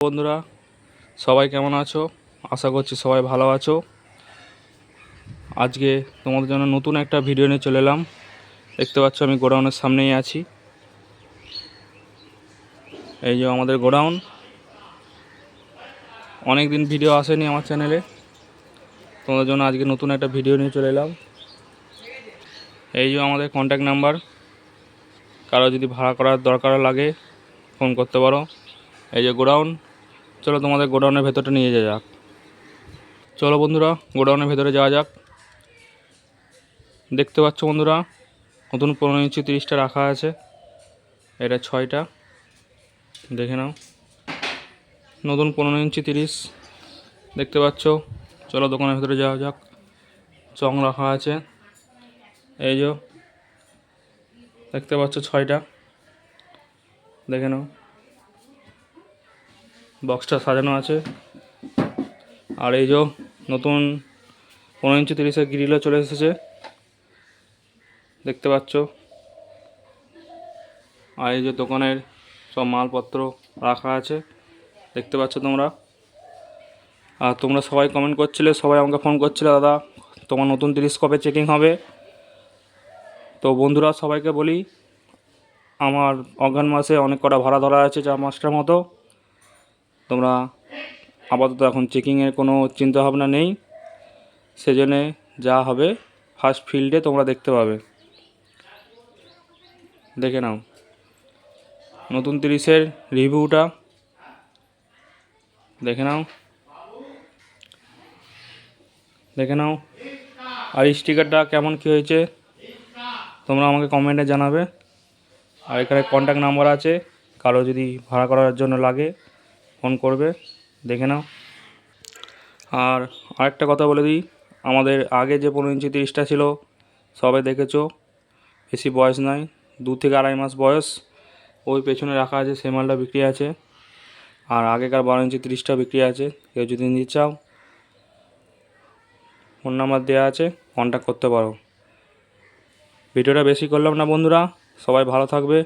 বন্ধুরা, সবাই কেমন আছো? আশা করছি সবাই ভালো আছো। আজকে তোমাদের জন্য নতুন একটা ভিডিও নিয়ে চলে এলাম। দেখতে পাচ্ছ আমি গোডাউনের সামনেই আছি। এই যে আমাদের গোডাউন। অনেক দিন ভিডিও আসেনি আমার চ্যানেলে। তোমাদের জন্য আজকে নতুন একটা ভিডিও নিয়ে চলে এলাম। এই যে আমাদের কন্ট্যাক্ট নাম্বার কারও যদি ভাড়া করার দরকার লাগে ফোন করতে পারো। এই যে গোডাউন। চলো তোমাদের গোডাউনের ভেতরটা নিয়ে যাওয়া যাক। চলো বন্ধুরা, গোডাউনের ভেতরে যাওয়া যাক। দেখতে পাচ্ছ বন্ধুরা, নতুন পনেরো ইঞ্চি তিরিশটা রাখা আছে। এটা ছয়টা। দেখে নাও। নতুন পনেরো ইঞ্চি তিরিশ। দেখতে পাচ্ছ? চলো দোকানের ভেতরে যাওয়া যাক। চং রাখা আছে। এই যে, দেখতে পাচ্ছ ছয়টা। দেখে নাও। বক্সটা সাজানো আছে। আর এই যে নতুন পনেরো ইঞ্চি তিরিশের গ্রিলও চলে এসেছে। দেখতে পাচ্ছ? আর এই যে দোকানের সব মালপত্র রাখা আছে। দেখতে পাচ্ছ তোমরা? আর তোমরা সবাই কমেন্ট করছিলে, সবাই আমাকে ফোন করছিলে, দাদা, তোমার নতুন তিরিশ কবে চেকিং হবে? তো বন্ধুরা, সবাইকে বলি, আমার অজ্ঞান মাসে অনেক কটা ভাড়া ধরা আছে চার মাসটার মতো। তোমরা আপাতত এখন চেকিংয়ের কোনো চিন্তা ভাবনা নেই। সেজন্যে যা হবে ফার্স্ট ফিল্ডে তোমরা দেখতে পাবে। দেখে নাও। নতুন তিরিশের রিভিউটা। দেখে নাও। দেখে নাও। আর স্টিকারটা কেমন কী হয়েছে, তোমরা আমাকে কমেন্টে জানাবে। আর এখানে কন্ট্যাক্ট নাম্বার আছে, কারও যদি ভাড়া করার জন্য লাগে। ফোন করবে, দেখে নাও। আর আরেকটা কথা বলে দিই, আমাদের আগে যে পনেরো ইঞ্চি তিরিশটা ছিল, সবে দেখেছ, বেশি বয়স নয় দু থেকে আড়াই মাস বয়স, ওই পেছনে রাখা আছে সেই মালটা বিক্রি আছে, আর আগেকার বারো ইঞ্চি তিরিশটা বিক্রি আছে, কেউ যদি নিতে চাও, ফোন নাম্বার দেওয়া আছে কন্ট্যাক্ট করতে পারো। ভিডিওটা বেশি করলাম না বন্ধুরা, সবাই ভালো থাকবে।